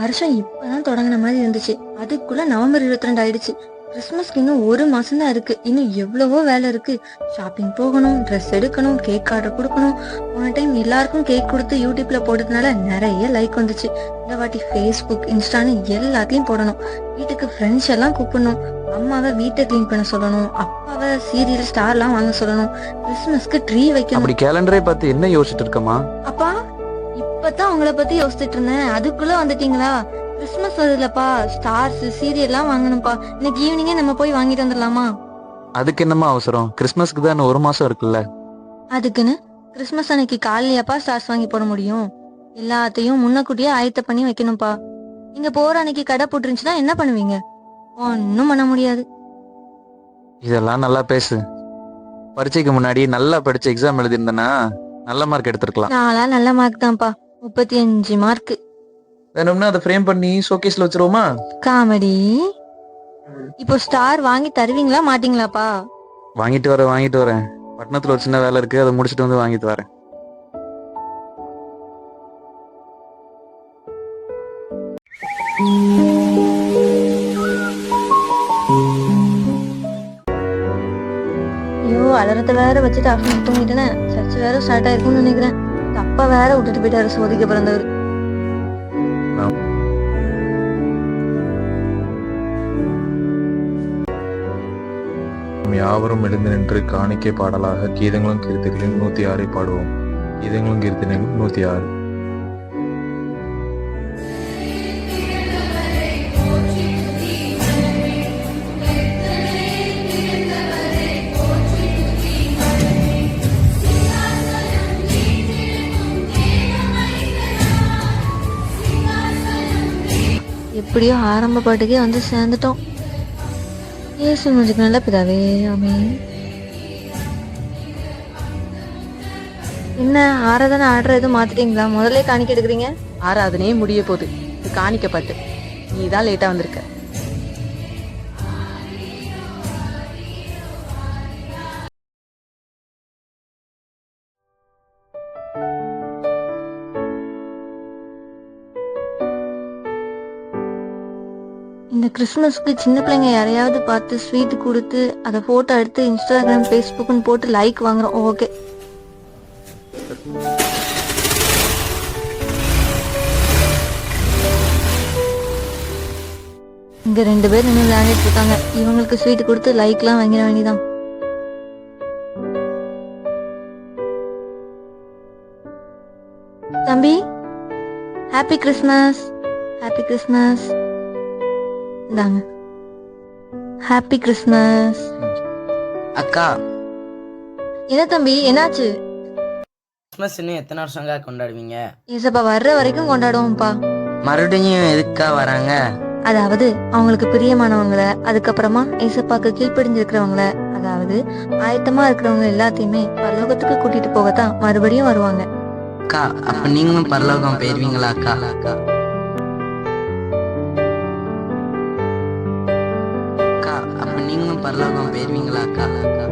வருஷம் இப்பதான் தொடங்கின மாதிரி இருந்துச்சு. அதுக்குள்ள நவம்பர் இருபத்தி ரெண்டு ஆயிடுச்சு. கிறிஸ்மஸ்க்கு இன்னும் ஒரு மாசம் தான் இருக்கு. இன்னும் எவ்வளவோ வேலை இருக்கு. ஷாப்பிங் போகணும் ட்ரெஸ் எடுக்கணும் கேக் ஆர்டர் கொடுக்கணும். போன டைம் எல்லாருக்கும் கேக் கொடுத்து யூடியூப்ல போட்டதுனால நிறைய லைக் வந்துச்சு. இந்த வாட்டி ஃபேஸ்புக் இன்ஸ்டான்னு எல்லாத்தையும் போடணும். வீட்டுக்கு ஃப்ரெண்ட்ஸ் எல்லாம் கூப்பிடணும். அம்மாவை வீட்டை க்ளீன் பண்ண சொல்லணும். அப்பாவை சீரியல் ஸ்டார்லாம் வாங்க சொல்லணும். கிறிஸ்மஸ்க்கு ட்ரீ வைக்கணும். அப்படி கேலண்டரே பார்த்து என்ன யோசிச்சுட்டு இருக்கமா இப்பதான் உங்களை பத்தி யோசிச்சுட்டு இருந்தேன். அதுக்குள்ள வந்துட்டீங்களா? கிறிஸ்மஸ் வருதுலப்பா. ஸ்டார்ஸ் சீரியல்லாம் வாங்கணும்ப்பா. இன்னைக்கு ஈவினிங்கே நம்ம போய் வாங்கிட்டு வந்துடலாமா? அதுக்கு என்னமா அவசரம்? கிறிஸ்மஸ்க்கு தான் ஒரு மாசம் இருக்குல்ல. அதுக்குன்னு? கிறிஸ்மஸ் அன்னைக்கு காலையிலப்பா ஸ்டார்ஸ் வாங்கி போட முடியும். எல்லாத்தையும் முன்னக்கூட்டியே ஆயத்த பண்ணி வைக்கணும்ப்பா. நீங்க போற அன்னைக்கு கடை போட்டுருந்துச்சுன்னா என்ன பண்ணுவீங்க? ஒன்னும் பண்ண முடியாது. இதெல்லாம் நல்லா பேசு. பரீட்சைக்கு முன்னாடி நல்லா படிச்சு எக்ஸாம் எழுதியிருந்தேன்னா நல்ல மார்க் எடுத்திருக்கலாம். நாளா நல்ல மார்க் தான்ப்பா. முப்பத்தி அஞ்சு மார்க் வேணும்னா அதை ஃப்ரேம் பண்ணி ஷோகேஸ்ல வச்சிருவோமா? காமெடி. இப்போ ஸ்டார் வாங்கி தருவீங்களா மாட்டீங்களாப்பா? வாங்கிட்டு வரேன் வாங்கிட்டு வரேன். பட்டணத்துல ஒரு சின்ன வேலை இருக்கு அதை முடிச்சுட்டு வந்து வாங்கிட்டு வரேன். ஐயோ அலறத்தை வேற வச்சுட்டு ஆஃப் தூங்கிட்டேனே. சர்ச் வேற ஸ்டார்ட் ஆயிருக்கும்னு நினைக்கிறேன். தப்பா வேற விட்டுட்டு போயிட்டாரு சோதிக்க பிறந்தவர். யாவரும் எழுந்து நின்று காணிக்கை பாடலாக கீதங்களும் கீர்த்தனைகளும் நூத்தி ஆறை பாடுவோம். கீதங்களும் கீர்த்தனைகளும் நூத்தி ஆறு. எப்படியோ ஆரம்ப பாட்டுக்கே வந்து சேர்ந்துட்டோம். ஏசு முடிஞ்சுக்கு நல்ல பிதாவே ஆமே என்ன ஆராதனை ஆர்டர் எதுவும் மாத்திட்டீங்களா? முதல்ல காணிக்க எடுக்கிறீங்க? ஆராதனையே முடிய போகுது. காணிக்கப்பட்டு நீ தான் லேட்டாக வந்திருக்க. இந்த கிறிஸ்மஸ்க்கு சின்ன பிள்ளைங்க யாரையாவது பார்த்து ஸ்வீட் கொடுத்து அதை போட்டோ எடுத்து இன்ஸ்டாகிராம் ஃபேஸ்புக்னு போட்டு லைக் வாங்குறோம். ஓகே இங்க ரெண்டு பேர் நின்று விளையாண்டுட்டு இருக்காங்க. இவங்களுக்கு ஸ்வீட் கொடுத்து லைக்லாம் வாங்கிட வேண்டியதான் தம்பி ஹாப்பி கிறிஸ்மஸ் ஹாப்பி கிறிஸ்மஸ் இந்தாங்க. ஹாப்பி கிறிஸ்மஸ் அக்கா. என்ன தம்பி என்னாச்சு? கிறிஸ்மஸ் இன்னும் எத்தனை வருஷங்க கொண்டாடுவீங்க? ஏசப்பா வர்ற வரைக்கும் கொண்டாடுவோம்ப்பா. மறுபடியும் எதுக்கா வராங்க? அதாவது அவங்களுக்கு பிரியமானவங்கள அதுக்கப்புறமா ஏசப்பாக்கு கீழ்ப்படிஞ்சிருக்கிறவங்கள அதாவது ஆயத்தமா இருக்கிறவங்க எல்லாத்தையுமே பரலோகத்துக்கு கூட்டிட்டு போகத்தான் மறுபடியும் வருவாங்க. அக்கா அப்ப நீங்களும் பரலோகம் போயிருவீங்களா அக்கா அக்கா? நீங்களும் பரலோகம் போயிருவீங்களா அக்கா? அக்கா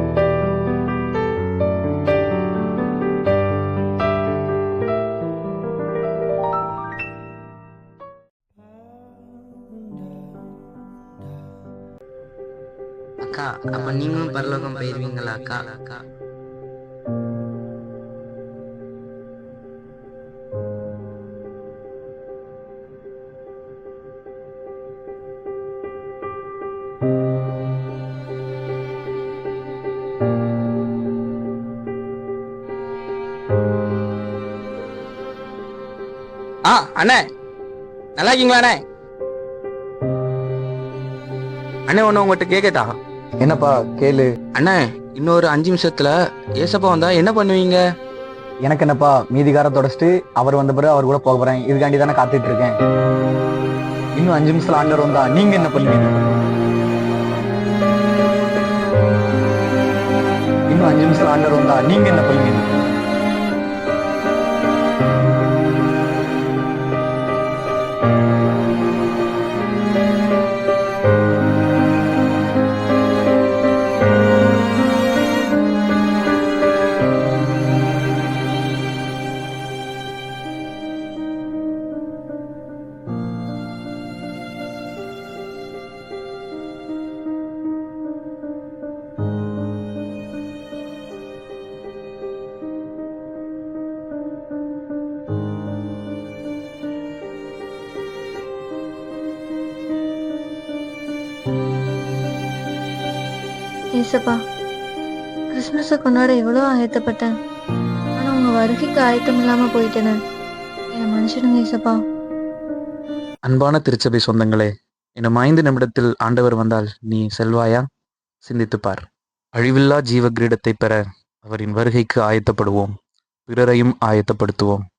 அக்கா அப்ப நீங்களும் பரலோகம் போயிருவீங்களா அக்கா அக்கா? ஆ அண்ணே. நல்லா இருக்கீங்களா அண்ணே? அண்ணே ஒன்று உங்கள்கிட்ட கேட்கட்டா என்னப்பா கேளு. அண்ணே இன்னொரு அஞ்சு நிமிஷத்துல ஏசப்பா வந்தா என்ன பண்ணுவீங்க? எனக்கு என்னப்பா மீதிகார தொடச்சிட்டு அவர் வந்த பிறகு அவர் கூட போக போறேன். இதுக்காண்டி தானே காத்துட்டு இருக்கேன். இன்னும் அஞ்சு நிமிஷத்துல ஆண்டவர் வந்தா நீங்க என்ன பண்ணுவீங்க? இன்னும் அஞ்சு நிமிஷத்துல ஆண்டவர் வந்தா நீங்க என்ன பண்ணுவீங்க? ஏசப்பா கிறிஸ்மஸை கொண்டாட எவ்வளோ ஆயத்தப்பட்டேன். ஆனால் உங்கள் வருகைக்கு ஆயத்தம் இல்லாமல் போயிட்டேனே. என்னை மனுஷனுங்க ஏசப்பா. அன்பான திருச்சபை சொந்தங்களே இன்னும் ஐந்து நிமிடத்தில் ஆண்டவர் வந்தால் நீ செல்வாயா? சிந்தித்துப் பார். அழிவில்லா ஜீவ கிரீடத்தை பெற அவரின் வருகைக்கு ஆயத்தப்படுவோம். பிறரையும் ஆயத்தப்படுத்துவோம்.